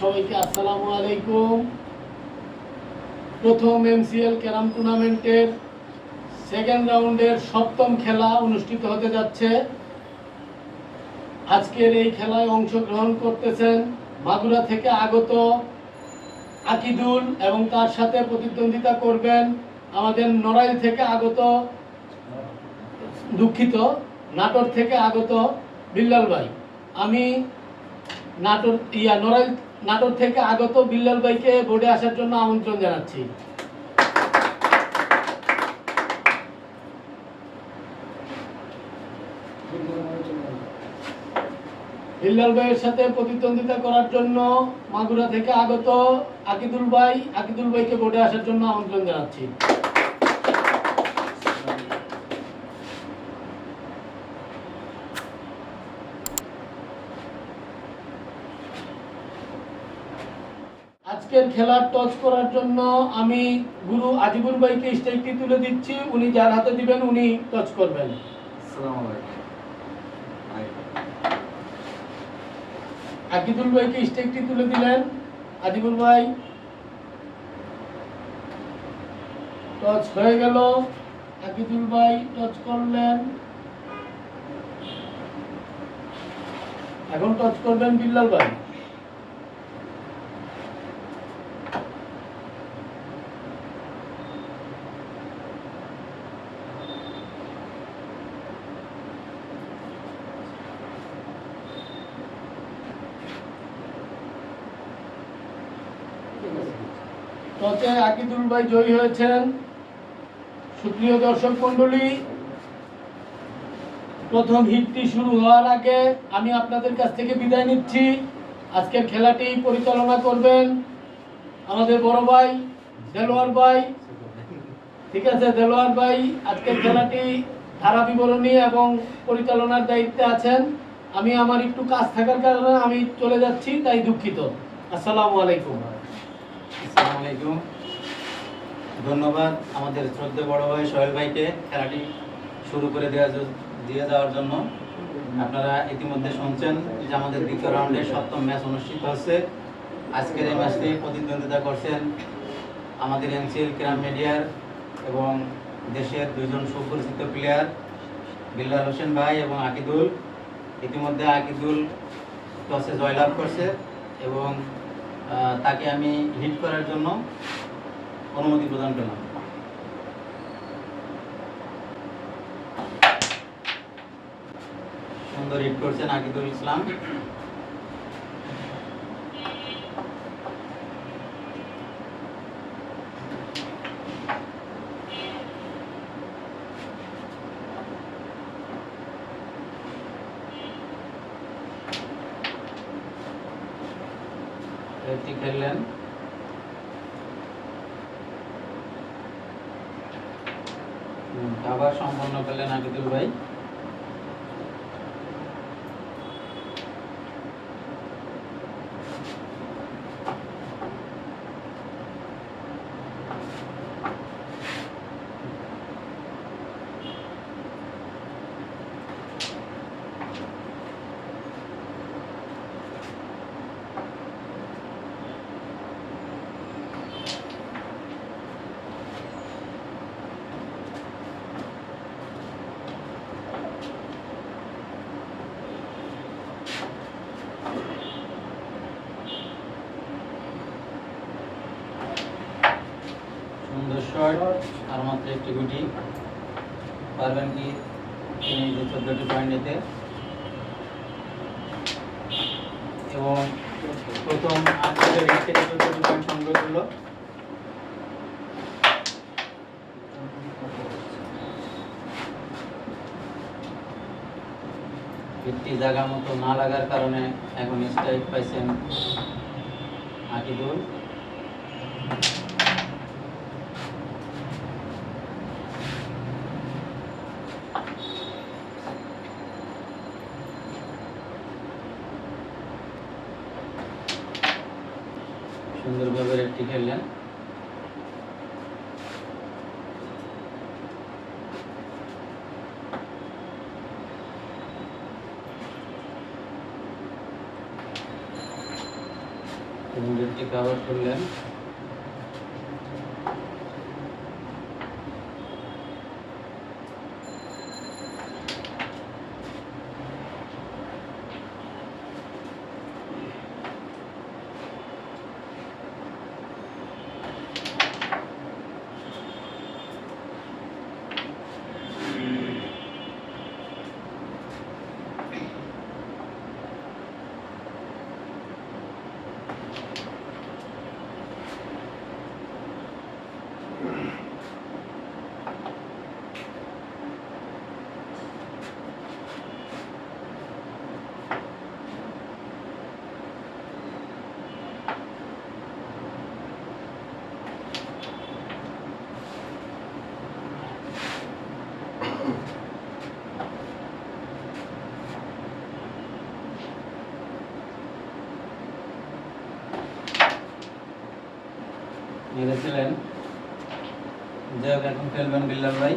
সবাইকে আসসালামু আলাইকুম। প্রথম এমসিএল ক্যারাম টুর্নামেন্টের সেকেন্ড রাউন্ডের সপ্তম খেলা অনুষ্ঠিত হতে যাচ্ছে। আজকের এই খেলায় অংশগ্রহণ করতেছেন মাগুরা থেকে আগত আকিদুল এবং তার সাথে প্রতিদ্বন্দ্বিতা করবেন আমাদের নড়াইল থেকে আগত দুঃখিত, নাটোর থেকে আগত বিল্লাল ভাই। আমি নাটোর, ইয়া, নড়াইল নাটোর থেকে আগত বিল্লাল ভাইকে বোর্ডে আসার জন্য আমন্ত্রণ জানাচ্ছি। বিল্লাল ভাইয়ের সাথে প্রতিদ্বন্দ্বিতা করার জন্য মাগুরা থেকে আগত আকিদুল ভাই, আকিদুল ভাইকে বোর্ডে আসার জন্য আমন্ত্রণ জানাচ্ছি আজকের খেলার টচ করার জন্য আমি গুরু আজিবুল ভাইকে স্টেজটি তুলে দিচ্ছি। উনি যার হাতে দিবেন উনি টচ করবেন। আকিদুল ভাইকে স্টেকটি তুলে দিলেন। আজিবুল ভাই টচ হয়ে গেল। আকিদুল ভাই টচ করলেন। এখন টচ করবেন বিল্লাল ভাই। টচে আকিদুল ভাই জয়ী হয়েছেন। সুপ্রিয় দর্শক মণ্ডলী, প্রথম হিটটি শুরু হওয়ার আগে আমি আপনাদের কাছ থেকে বিদায় নিচ্ছি। আজকের খেলাটি পরিচালনা করবেন আমাদের বড় ভাই, দেলোয়ার ভাই। ঠিক আছে, দেলোয়ার ভাই, আজকের খেলাটি ধারা বিবরণী এবং পরিচালনার দায়িত্বে আছেন। আমি আমার একটু কাজ থাকার কারণে আমি চলে যাচ্ছি, তাই দুঃখিত। আসসালামু আলাইকুম। আসসালামু আলাইকুম। ধন্যবাদ আমাদের শ্রদ্ধে বড় ভাই সোহেল ভাইকে খেলাটি শুরু করে দেওয়া দিয়ে যাওয়ার জন্য। আপনারা ইতিমধ্যে শুনছেন যে আমাদের দ্বিতীয় রাউন্ডে সপ্তম ম্যাচ অনুষ্ঠিত হচ্ছে। আজকের এই ম্যাচটি প্রতিদ্বন্দ্বিতা করছেন আমাদের এনসিএল ক্রাম মিডিয়ার এবং দেশের দুজন সুপরিচিত প্লেয়ার বিল্লাল হোসেন ভাই এবং আকিদুল। ইতিমধ্যে আকিদুল টসে জয়লাভ করছে এবং তাকে আমি হিট করার জন্য অনুমতি প্রদান করলাম। সুন্দর হিট করছেন আকিদুল ইসলাম। একটি খেললেন। আবার সম্পন্ন করলেন আকিদুল ভাই সুন্দর শট আর মাত্র একটি গুটি পারবেন কি তিনি চোদ্দটি পয়েন্ট নিতে এবং প্রথম আটটি থেকে চোদ্দটি পয়েন্ট ভিত্তি জায়গা মতো না লাগার কারণে এখন স্ট্রাইক পাইছেন আকিদুল সুন্দরভাবে রেটটি খেললেন। এবং রেটটি কাভার করলেন। মেরেছিলেন। যাই হোক এখন খেলবেন বিল্লাল ভাই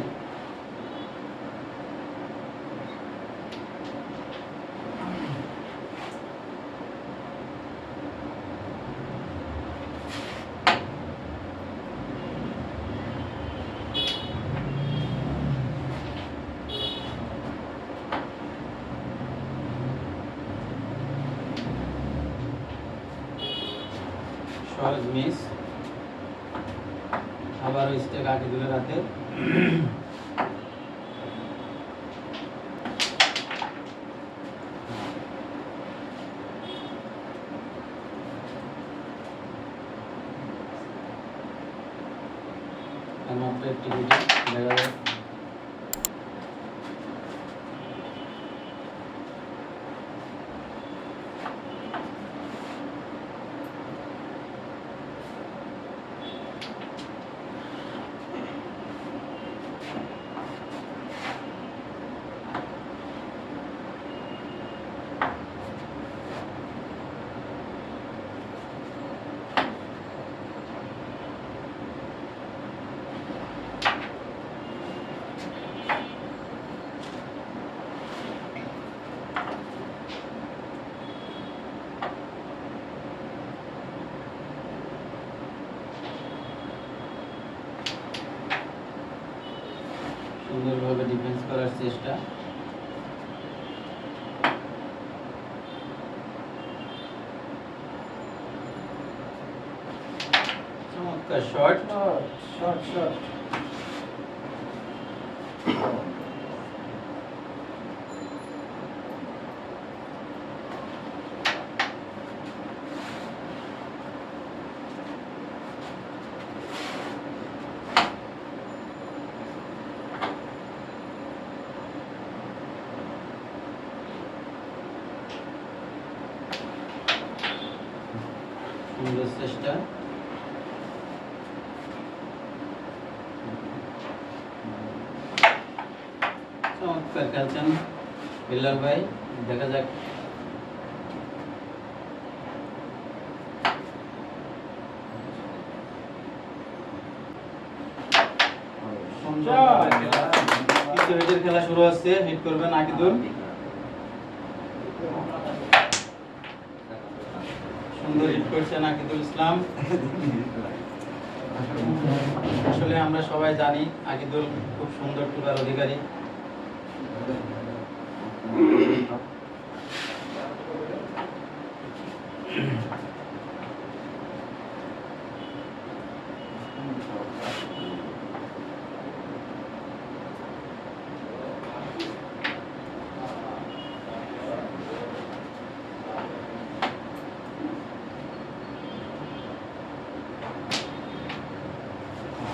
সহজ মিস আবারও স্টেক আগে দিলে রাতে মাত্র একটি গুটি দেখা সুন্দরভাবে ডিফেন্স করার চেষ্টা। চমৎকার শট শর্ট শর্ট চেষ্টা চমৎকার খেলছেন বিল্লাল ভাই দেখা যাক। খেলা শুরু হচ্ছে হিট করবেন আকিদুল। সুন্দর হিট করছেন আকিদুল ইসলাম। আসলে আমরা সবাই জানি আকিদুল খুব সুন্দর টুকার অধিকারী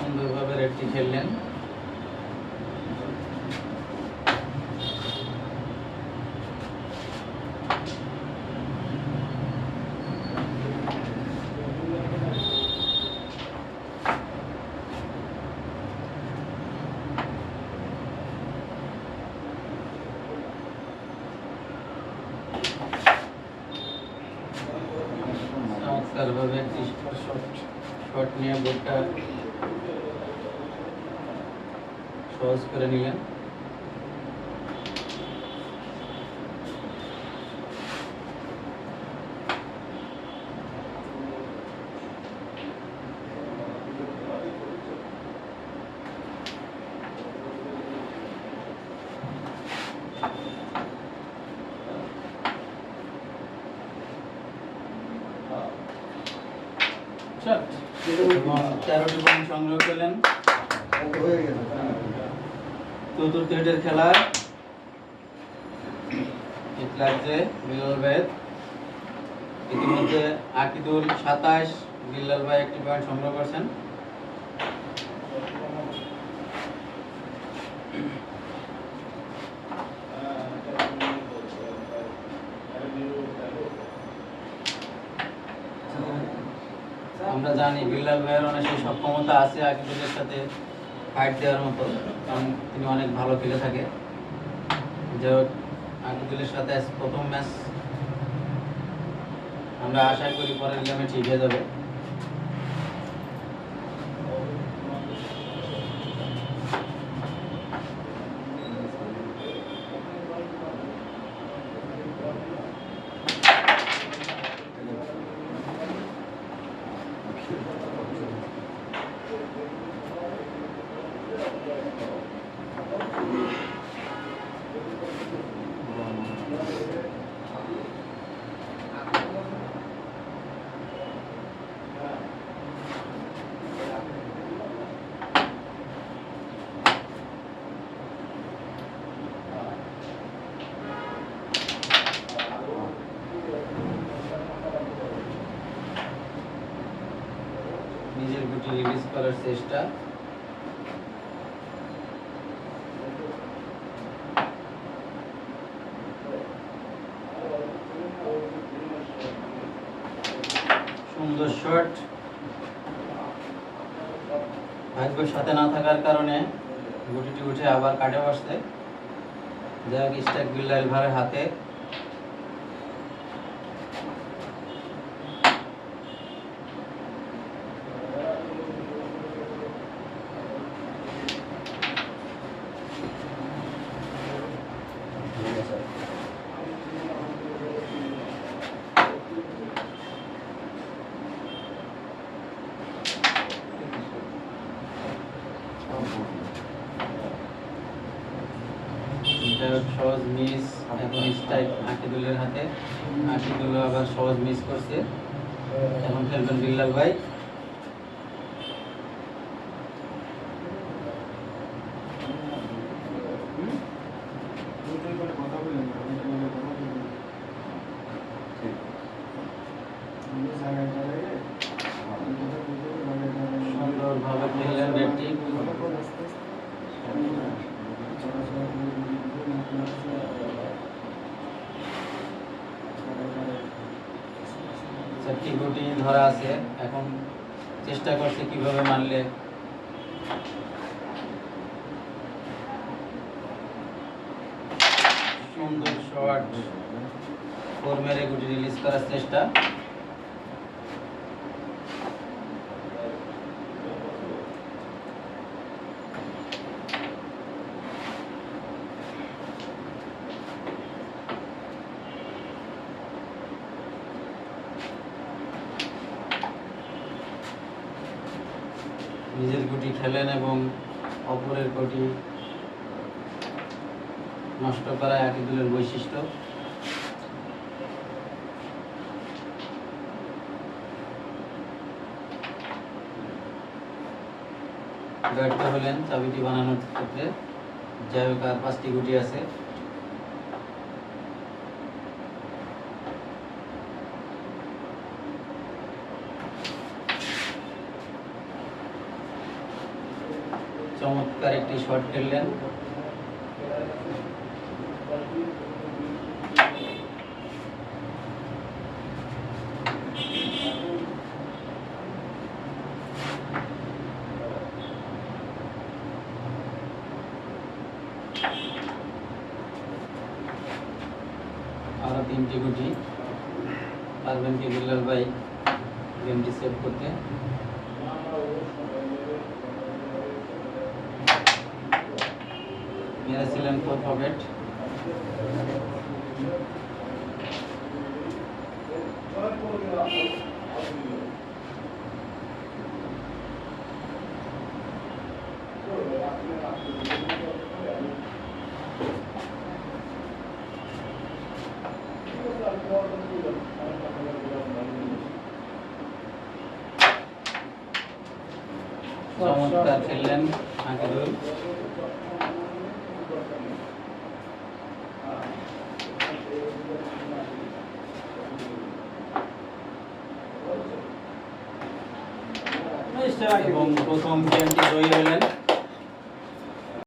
সুন্দরভাবে রেডটি খেললেন চমৎকারভাবে একটি শট নিয়ে বোর্ডটা সহজ করে নিলেন তেরোটি পয়েন্ট সংগ্রহ করলেন চতুর্থ হেডের খেলা হিট লাগছে ভাইয়ের ইতিমধ্যে আকিদুল সাতাশ বিল্লাল ভাই একটি পয়েন্ট সংগ্রহ করছেন আমরা জানি বিল্লাল ভাইয়ের অনেক সেই সক্ষমতা আছে আকিবুলের সাথে ফাইট দেওয়ার মতো, কারণ তিনি অনেক ভালো খেলে থাকে। যাই হোক আকিবুলের সাথে প্রথম ম্যাচ আমরা আশা করি পরের গেমে ঠিক হয়ে যাবে। রিলিজ করার চেষ্টা সুন্দর শট ভাগ্য সাথে না থাকার কারণে গুটিটি উঠে আবার কাটে বসছে। যাই হোক স্ট্যাক বিল্লাল হাতে। যাই সহজ মিস এখন স্ট্রাইক আকিদুলের হাতে। আকিদুল আবার সহজ মিস করছে। এখন খেলবেন বিল্লাল ভাই সুন্দরভাবে খেললেন ব্যাটটি চারটি গুটি ধরা আছে। এখন চেষ্টা করছে কীভাবে মানলে সুন্দর শর্ট ফোর মেরে গুটি রিলিজ করার চেষ্টা নিজের গুটি খেলেন এবং অপরের প্রতি নষ্ট করা একিদুলের বৈশিষ্ট্য। ব্যর্থ হলেন চাবিটি বানানোর ক্ষেত্রে। যাই হোক, আর পাঁচটি গুটি আছে। চমৎকার একটি শট খেললেন। আরও তিনটি গুটি। পারবেন কি বিল্লাল ভাই? গেমটি সেভ করতে। এরা ছিলেন প্রোফাবেট চমৎকার খেললেন আগে